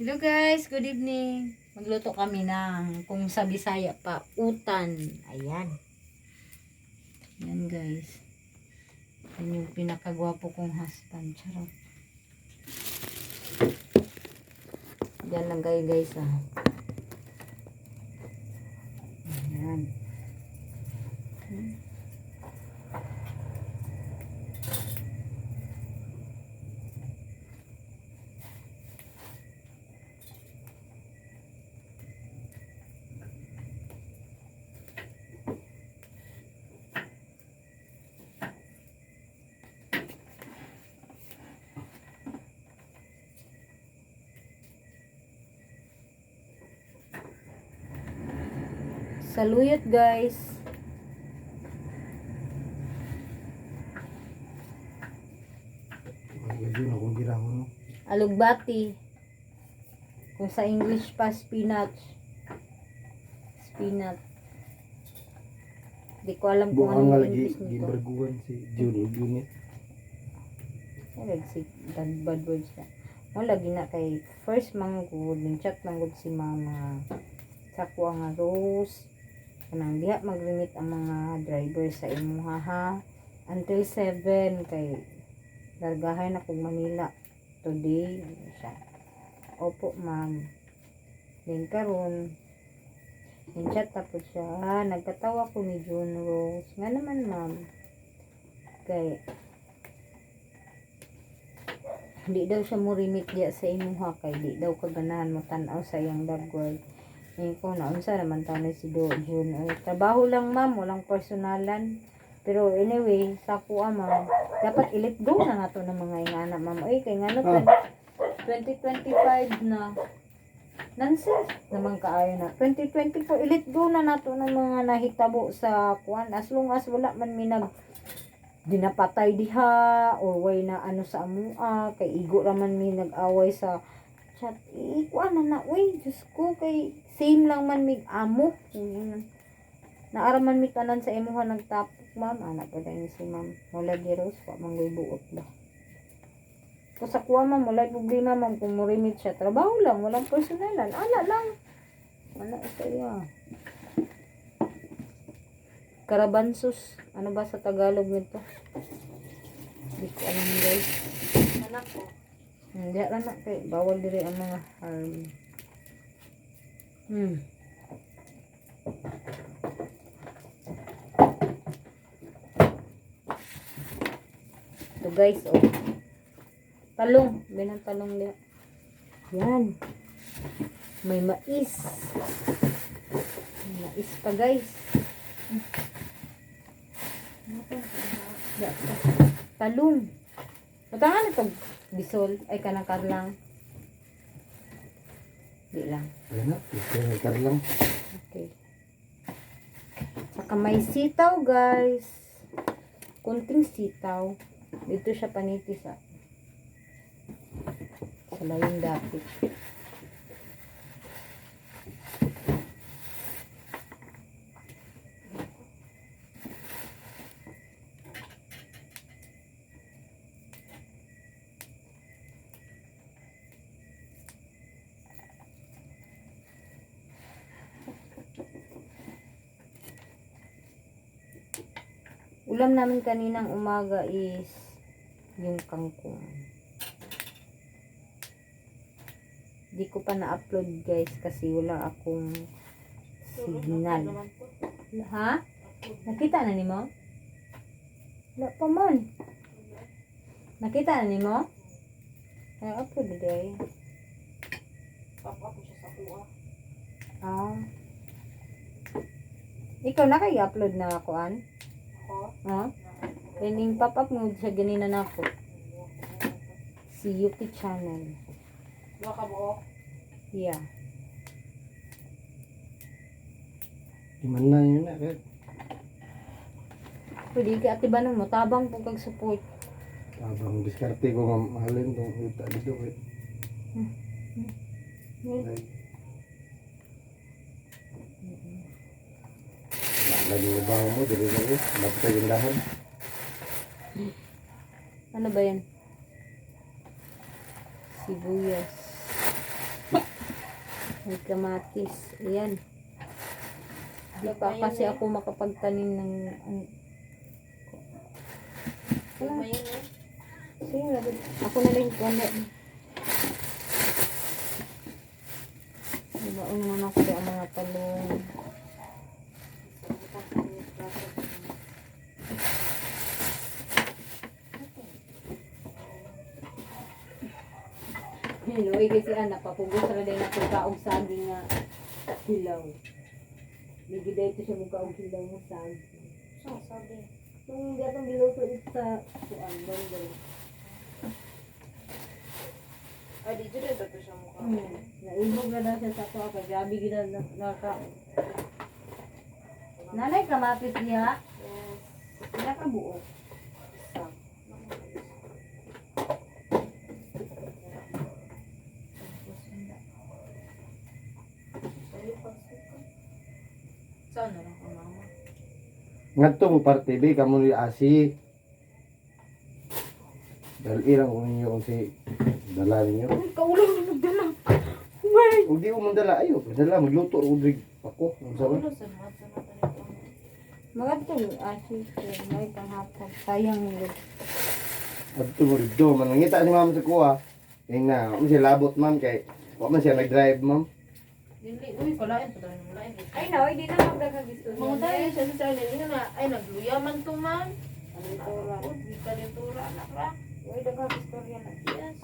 Hello guys, good evening. Magluto kami ng kung sa Bisaya pa, utan. Ayan. Ayan guys. Yan yung pinakagwapo kong husband. Charot. Yan lang kayo guys ah. Ayan. Hmm. Saluyot guys. No. Alugbati. Kung sa English pa, spinach. Spinach. Di ko alam kung Buang anong lagi English nito. gibarguan si Jun Unit. Ay, si bad, bad words na. Mo lagi na kay first manggod, ning chat manggod si mama. Sa kuha nga rose. Kanang diha maglimit ang mga driver sa imuha ha. Until 7 kay largahay na kog Manila today Ano siya. Opo ma'am. Then karon Yung chat tapos siya, nagkatawa ko ni June Rose. Nga naman ma'am. Kay, di daw siya mo remit diya sa imuha kay di daw kaganahan mo tanaw sa iyang dagway eh ko na unsa naman tanay si Do June eh, trabaho lang ma'am. Walang personalan. Pero anyway sa kuha ma'am dapat i-let go na nato ng mga ingana ma'am. Ay kay ngano Ah. 2025 na nonsense naman kaayo na. 2024 i-let go na nato ng mga nahitabo sa kuan as long as wala man minag dinapatay diha or way na ano sa amua kay igo raman mi nag-away sa chat ikuan na na. Uy Diyos ko kay same lang man mig amo. Naaraman mi tanan sa imuha nagtapok ma'am. Anak pa tayo si ma'am. Wala giros wa man buot ba? Kung sa kuha ma'am wala problema ma'am. Kung murimit siya trabaho lang walang personalan. Ana lang. Wala sa iya Karabansos. Ano ba sa Tagalog nito? Hindi ko alam guys. Anak ko. Hindi alam na kay bawal diri ang mga harm. Hmm. Ito guys, oh. Talong. Binang talong liya. Yan. May mais. May mais pa guys. Ya, Talong. Matangan ito bisol ay kanang karlang. Di lang. Ayan na, ito lang. Okay. Saka may sitaw, guys. Kunting sitaw. Dito siya panitis, ah. Sa layong dapit. Ulam namin kaninang umaga is yung kangkong. Di ko pa na-upload guys kasi wala akong signal. Ha? Nakita na ni mo? Wala pa man. Nakita na ni mo? Ay, upload na day. Pop. Ah. Ikaw na kay upload na ako an? Ako. Ha? Kaning pop-up mo sa ganina na ako. Si Yuki Channel. Dua ka buo. Yeah. Di man na yun na. Kaya Pwede ka ati ba mo tabang po kag support. Abang diskarte ko nga mahalin tong uta dito. Eh. Ay. Lagi mo ba mo, dili na ko. Lapit yung dahan. Ano ba yan? Sibuyas. May kamatis. Ayan. Di pa kasi ako makapagtanim ng... yun eh. Sige, ako na rin kundi. Diba, naman ako ang mga talong. Hiloy kasi anak, papugos na din ako kaog saging nga hilaw. Bigida ito siya mukha og hilaw nga saging. Saan sabi? Kung hindi atong giluto ito sa kuan, banggal. Ay, di dyan ito siya mukha. Hmm. Naibog na daw siya sa kuha grabe gina na naka. Nanay kamatis niya, Yes. sila ka buo. Isa. Saan na lang ang mama? Ngadtong parte B kamo ni asi. Dahil ilang ko ninyo kung si dala ninyo. Ay, kaulang na magdala. Kung di ko mandala, ayo. Dala, magluto ko drig ako. Ang sabi. Ulo sa. Mga tong asis, may panghapon. Sayang. At ito mo dito, manangita si ma'am sa kuha. Yung na, kung siya labot ma'am kay, wala man siya nag-drive ma'am. Dili, uy, kalain pa tayo ng lain. Ay, no, hindi na magdagagisto Mga tayo siya sa sarili niya na, ay, nagluya man to man. Kalentura. Uy, di kalentura, anak ra. Uy, dagagisto yan. Yes.